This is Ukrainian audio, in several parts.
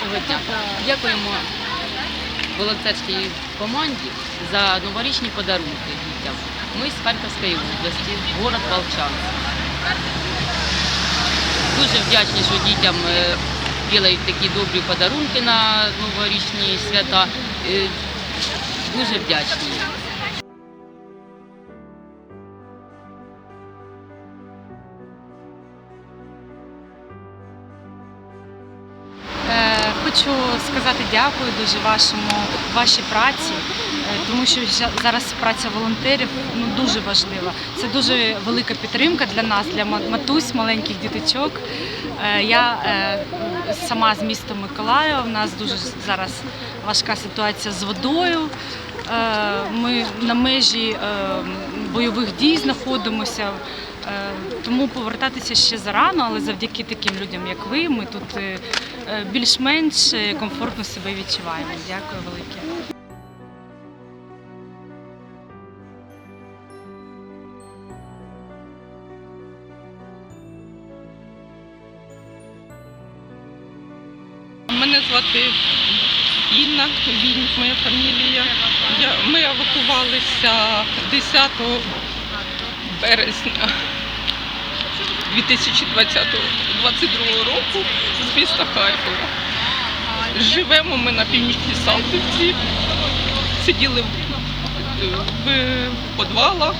Доброго дня. Дякуємо волонтерській команді за новорічні подарунки дітям. Ми з Харківської області, город Волчанськ. Дуже вдячні, що дітям е, ділають такі добрі подарунки на новорічні свята. Е, Дуже вдячні. Хочу сказати дякую дуже вашому вашій праці, е, тому що зараз праця волонтерів ну дуже важлива. Це дуже велика підтримка для нас, для матусь, маленьких діточок. Е, Я е, сама з міста Миколаєва. У нас дуже зараз важка ситуація з водою. Ми на межі бойових дій знаходимося. Тому повертатися ще зарано, але завдяки таким людям, як ви, ми тут більш-менш е, комфортно себе відчуваємо. Дякую велике. Мене звати Інна, Вінник моя фамілія. Ми евакувалися 10 березня 2022 року з міста Харкова. Живемо ми на північній Салтівці, сиділи в, підвалах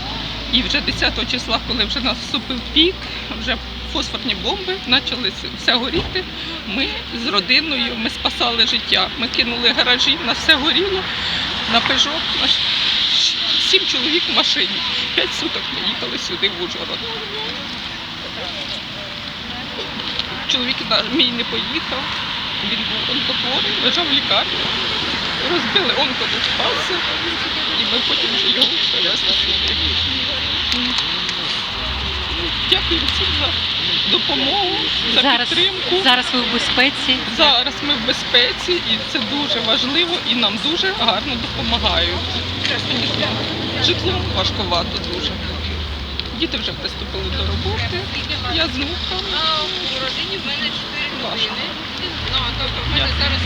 і вже 10 числа, коли вже наступив пік, вже фосфорні бомби почали все горіти. Ми з родиною ми спасали життя. Ми кинули гаражі, на все горіло, на пежок. На сім чоловік в машині. П'ять суток ми їхали сюди в Ужгород. Чоловік мій не поїхав. Він був онкохворий, лежав в лікарні. Розбили онкодочпаси, і ми потім вже його перевезли сюди. Дякую всім за допомогу, за Зараз, підтримку. зараз ви в безпеці. Зараз ми в безпеці і це дуже важливо і нам дуже гарно допомагають. Житлом важкувато дуже. Діти вже приступили до роботи. Я з внуками. У родині в мене чотири людини. Ну, тобто в мене зараз